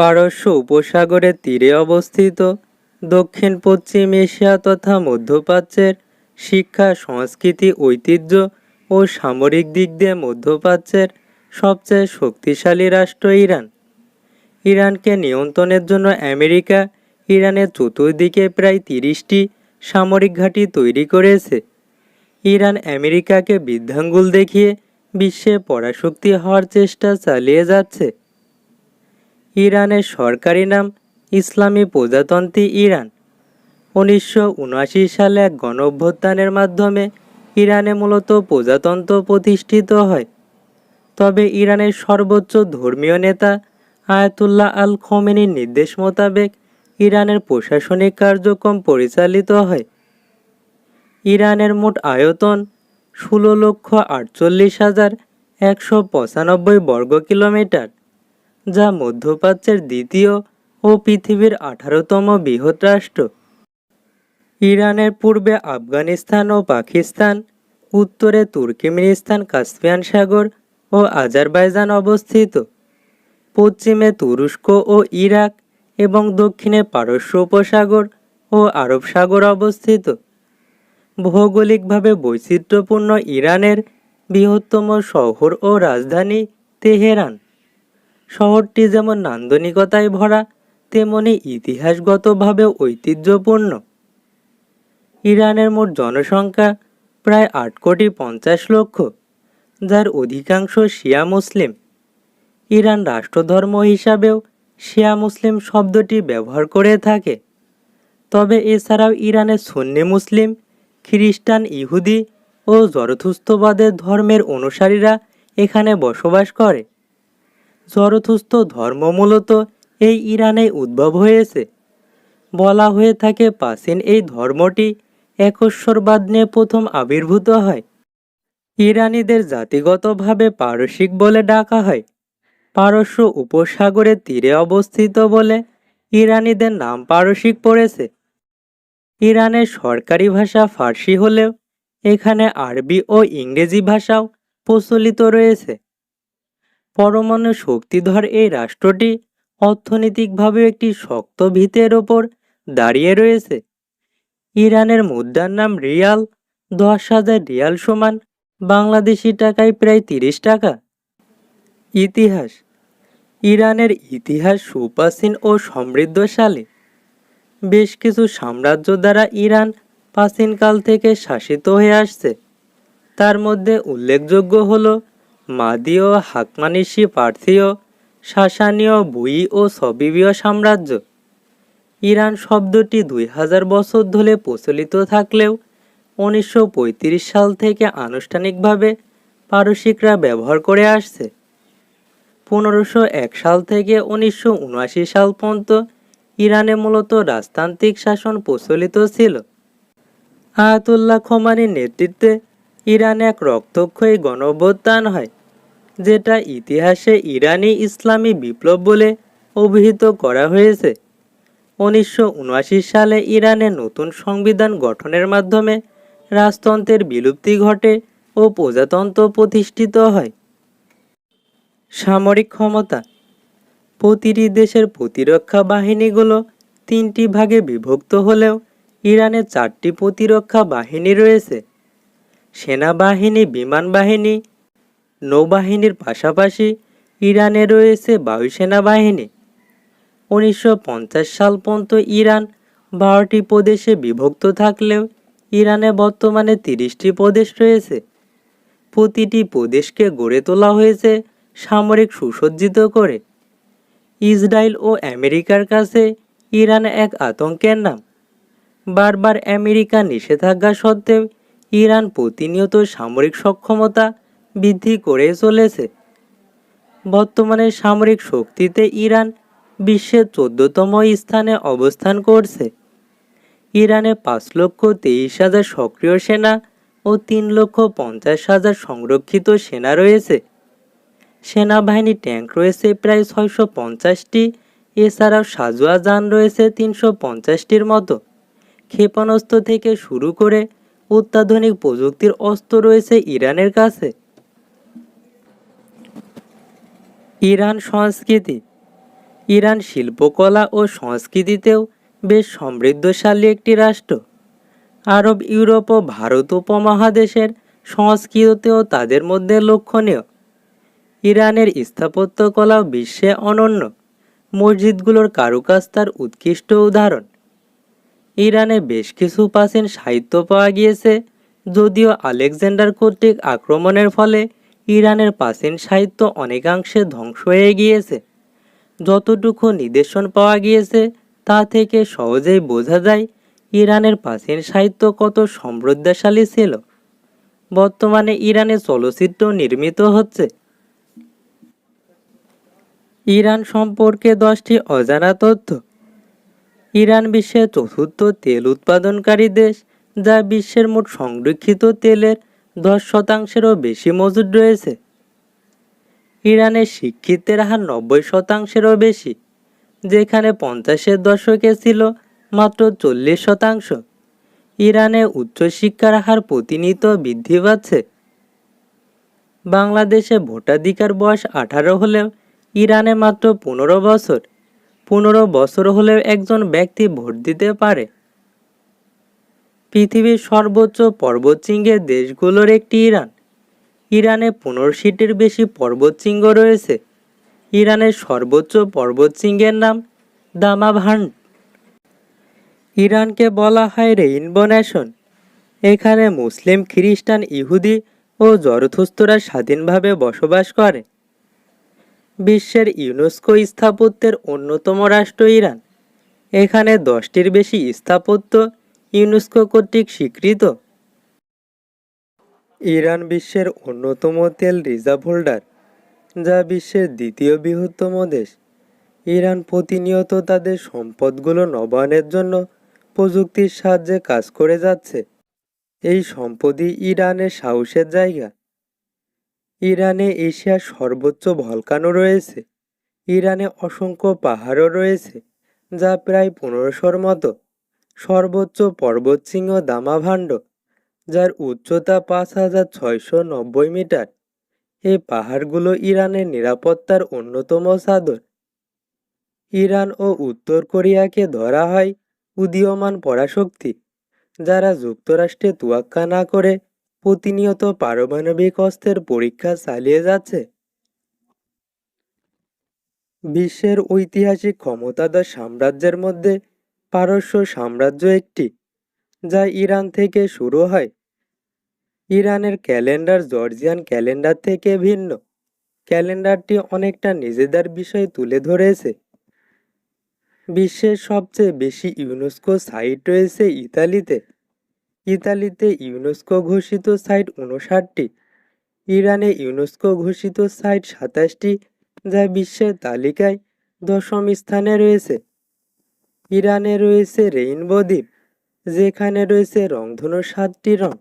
পারস্য উপসাগরের তীরে অবস্থিত। দক্ষিণ, পশ্চিম এশিয়া তথা মধ্যপ্রাচ্যের শিক্ষা, সংস্কৃতি, ঐতিহ্য ও সামরিক দিক দিয়ে মধ্যপ্রাচ্যের সবচেয়ে শক্তিশালী রাষ্ট্র ইরান। ইরানকে নিয়ন্ত্রণের জন্য আমেরিকা ইরানের চতুর্দিকে প্রায় তিরিশটি সামরিক ঘাঁটি তৈরি করেছে। ইরান আমেরিকাকে বৃদ্ধাঙ্গুল দেখিয়ে বিশ্বে পরাশক্তি হওয়ার চেষ্টা চালিয়ে যাচ্ছে। ইরানের সরকারি নাম ইসলামী প্রজাতন্ত্রী ইরান। উনিশশো উনআশি সালে এক গণ অভ্যুত্থানের মাধ্যমে ইরানে মূলত প্রজাতন্ত্র প্রতিষ্ঠিত হয়। তবে ইরানের সর্বোচ্চ ধর্মীয় নেতা আয়াতুল্লাহ আল খোমেনির নির্দেশ মোতাবেক ইরানের প্রশাসনিক কার্যক্রম পরিচালিত হয়। ইরানের মোট আয়তন ষোলো লক্ষ আটচল্লিশ হাজার একশো পঁচানব্বই বর্গ কিলোমিটার যা মধ্যপ্রাচ্যের দ্বিতীয় ও পৃথিবীর আঠারোতম বৃহৎ রাষ্ট্র। ইরানের পূর্বে আফগানিস্তান ও পাকিস্তান, উত্তরে তুর্কমেনিস্তান, কাস্পিয়ান সাগর ও আজারবাইজান অবস্থিত। পশ্চিমে তুরস্ক ও ইরাক এবং দক্ষিণে পারস্য উপসাগর ও আরব সাগর অবস্থিত। ভৌগোলিকভাবে বৈচিত্র্যপূর্ণ ইরানের বৃহত্তম শহর ও রাজধানী তেহরান। শহরটি যেমন নান্দনিকতায় ভরা, তেমনি ইতিহাসগতভাবে ঐতিহ্যপূর্ণ। ইরানের মোট জনসংখ্যা প্রায় আট কোটি পঞ্চাশ লক্ষ, যার অধিকাংশ শিয়া মুসলিম। ইরান রাষ্ট্রধর্ম হিসাবেও শিয়া মুসলিম শব্দটি ব্যবহার করে থাকে। তবে এছাড়াও ইরানের সুন্নি মুসলিম, খ্রিস্টান ইহুদি ও জরথুস্থবাদের ধর্মের অনুসারীরা এখানে বসবাস করে। জরথুস্থ ধর্ম মূলত এই ইরানে উদ্ভব হয়েছে। বলা হয়ে থাকে প্রাচীন এই ধর্মটি একশ্বরবাদ নিয়ে প্রথম আবির্ভূত হয়। ইরানিদের জাতিগতভাবে পারসিক বলে ডাকা হয়। পারস্য উপসাগরের তীরে অবস্থিত বলে ইরানিদের নাম পারসিক পড়েছে। ইরানের সরকারি ভাষা ফার্সি হলেও এখানে আরবি ও ইংরেজি ভাষাও প্রচলিত রয়েছে। পরমাণু শক্তিধর এই রাষ্ট্রটি অর্থনৈতিকভাবে একটি শক্ত ভিতের ওপর দাঁড়িয়ে রয়েছে। ইরানের মুদ্রার নাম রিয়াল, দশ হাজার রিয়াল সমান বাংলাদেশি টাকায় প্রায় তিরিশ টাকা। ইতিহাস, ইরানের ইতিহাস সুপ্রাচীন ও সমৃদ্ধশালী। বেশ কিছু সাম্রাজ্য দ্বারা ইরান প্রাচীনকাল থেকে শাসিত হয়ে আসছে। তার মধ্যে উল্লেখযোগ্য হল মাদীয়, হাকমানিসি, পার্থীয়, শাসানীয় বুই ও সবিবীয় সাম্রাজ্য। ইরান শব্দটি দুই হাজার বছর ধরে প্রচলিত থাকলেও উনিশশো পঁয়ত্রিশ সাল থেকে আনুষ্ঠানিকভাবে পারসিকরা ব্যবহার করে আসছে। পনেরোশো এক সাল থেকে উনিশশো উনআশি সাল পর্যন্ত ইরানে মূলত রাজতান্ত্রিক শাসন প্রচলিত ছিল। আয়াতুল্লাহ খোমানির নেতৃত্বে ইরানে এক রক্তক্ষয়ী গণঅভ্যুত্থান হয়, যেটা ইতিহাসে ইরানি ইসলামী বিপ্লব বলে অভিহিত করা হয়েছে। উনিশশো উনআশি সালে ইরানে নতুন সংবিধান গঠনের মাধ্যমে রাজতন্ত্রের বিলুপ্তি ঘটে ও প্রজাতন্ত্র প্রতিষ্ঠিত হয়। সামরিক ক্ষমতা, প্রতিটি দেশের প্রতিরক্ষা বাহিনীগুলো তিনটি ভাগে বিভক্ত হলেও ইরানে চারটি প্রতিরক্ষা বাহিনী রয়েছে। সেনাবাহিনী বিমান বাহিনী নৌবাহিনীর পাশাপাশি ইরানে রয়েছে বায়ুসেনা বাহিনী উনিশশো সাল পর্যন্ত ইরান বারোটি প্রদেশে বিভক্ত থাকলেও ইরানে বর্তমানে তিরিশটি প্রদেশ রয়েছে। প্রতিটি প্রদেশকে গড়ে তোলা হয়েছে সামরিক সুসজ্জিত করে। ইসরায়েল ও আমেরিকার কাছে ইরান এক আতঙ্কের নাম। বারবার আমেরিকা নিষেধাজ্ঞা সত্ত্বেও ইরান প্রতিনিয়ত সামরিক সক্ষমতা বৃদ্ধি করে চলেছে। বর্তমানে সামরিক শক্তিতে ইরান বিশ্বের চোদ্দতম স্থানে অবস্থান করছে। ইরানে পাঁচ লক্ষ তেইশ হাজার সক্রিয় সেনা ও তিন লক্ষ পঞ্চাশ হাজার সংরক্ষিত সেনা রয়েছে। সেনাবাহিনী ট্যাঙ্ক রয়েছে প্রায় ছয়শো পঞ্চাশটি, এছাড়াও সাজোয়া যান রয়েছে তিনশো পঞ্চাশটির মতো। ক্ষেপণাস্ত্র থেকে শুরু করে অত্যাধুনিক প্রযুক্তির অস্ত্র রয়েছে ইরানের কাছে। ইরান সংস্কৃতি। ইরান শিল্পকলা ও সংস্কৃতিতেও বেশ সমৃদ্ধশালী একটি রাষ্ট্র। আরব ইউরোপ ও ভারত উপমহাদেশের সংস্কৃতিতেও তাদের মধ্যে লক্ষণীয়। ইরানের স্থাপত্যকলা বিশ্বে অনন্য। মসজিদগুলোর কারুকাজ তার উৎকৃষ্ট উদাহরণ। ইরানে বেশ কিছু প্রাচীন সাহিত্য পাওয়া গিয়েছে, যদিও আলেকজান্ডার কর্তৃক আক্রমণের ফলে ইরানের প্রাচীন সাহিত্য অনেকাংশে ধ্বংস হয়ে গিয়েছে। যতটুকু নিদর্শন পাওয়া গিয়েছে, তা থেকে সহজেই বোঝা যায় ইরানের প্রাচীন সাহিত্য কত সমৃদ্ধশালী ছিল। বর্তমানে ইরানে চলচ্চিত্র নির্মিত হচ্ছে। ইরান সম্পর্কে দশটি অজানা তথ্য। ইরান বিশ্বের চতুর্থ তেল উৎপাদনকারী দেশ, যা বিশ্বের মোট সংরক্ষিত তেলের দশ শতাংশেরও বেশি মজুদ রয়েছে। ইরানের শিক্ষিতের হার নব্বই শতাংশেরও বেশি, যেখানে পঞ্চাশের দশকে ছিল মাত্র চল্লিশ শতাংশ। ইরানে উচ্চশিক্ষার হার প্রতিনিয়ত বৃদ্ধি পাচ্ছে। বাংলাদেশে ভোটাধিকার বয়স আঠারো হলেও ইরানে মাত্র পনেরো বছর। পনেরো বছর হলেও একজন ব্যক্তি ভোট দিতে পারে। পৃথিবীর সর্বোচ্চ পর্বতশৃঙ্গের দেশগুলোর একটি ইরান। ইরানে পনেরো সিটের বেশি পর্বতশৃঙ্গ রয়েছে। ইরানের সর্বোচ্চ পর্বতশৃঙ্গের নাম দামাভান্ড ইরানকে বলা হয় রেইনবো নেশন। এখানে মুসলিম, খ্রিস্টান, ইহুদি ও জরথুস্তরা স্বাধীনভাবে বসবাস করে। বিশ্বের ইউনেস্কো স্থাপত্যের অন্যতম রাষ্ট্র ইরান। এখানে দশটির বেশি স্থাপত্য ইউনেস্কো কর্তৃক স্বীকৃত। ইরান বিশ্বের অন্যতম তেল রিজার্ভ হোল্ডার, যা বিশ্বের দ্বিতীয় বৃহত্তম দেশ। ইরান প্রতিনিয়ত তাদের সম্পদগুলো নবায়নের জন্য প্রযুক্তির সাহায্যে কাজ করে যাচ্ছে। এই সম্পদই ইরানের সাহসের জায়গা। ইরানে এশিয়ার সর্বোচ্চ ভলকানো রয়েছে। ইরানে অসংখ্য পাহাড়ও রয়েছে, যা প্রায় পনেরোশোর মতো। সর্বোচ্চ পর্বতশৃঙ্গ দামাভাণ্ড, যার উচ্চতা পাঁচ হাজার ছয়শো নব্বই মিটার। এই পাহাড়গুলো ইরানের নিরাপত্তার অন্যতম সাধন। ইরান ও উত্তর কোরিয়াকে ধরা হয় উদীয়মান পরাশক্তি, যারা যুক্তরাষ্ট্রে তুয়াক্কা না করে প্রতিনিয়ত পারমাণবিক অস্ত্রের পরীক্ষা চালিয়ে যাচ্ছে। বিশ্বের ঐতিহাসিক ক্ষমতাধর সাম্রাজ্যের মধ্যে পারস্য সাম্রাজ্য একটি, যা ইরান থেকে শুরু হয়। ইরানের ক্যালেন্ডার জর্জিয়ান ক্যালেন্ডার থেকে ভিন্ন। ক্যালেন্ডারটি অনেকটা নিজেদের বিষয় তুলে ধরেছে। বিশ্বের সবচেয়ে বেশি ইউনেস্কো সাইট রয়েছে ইতালিতে। ইতালিতে ইউনেস্কো ঘোষিত সাইট উনষাটটি ইরানে ইউনেস্কো ঘোষিত সাইট সাতাশটি, যা বিশ্বের তালিকায় দশম স্থানে রয়েছে। ইরানে রয়েছে রেইনবো দ্বীপ, যেখানে রয়েছে রংধনুর সাতটি রং।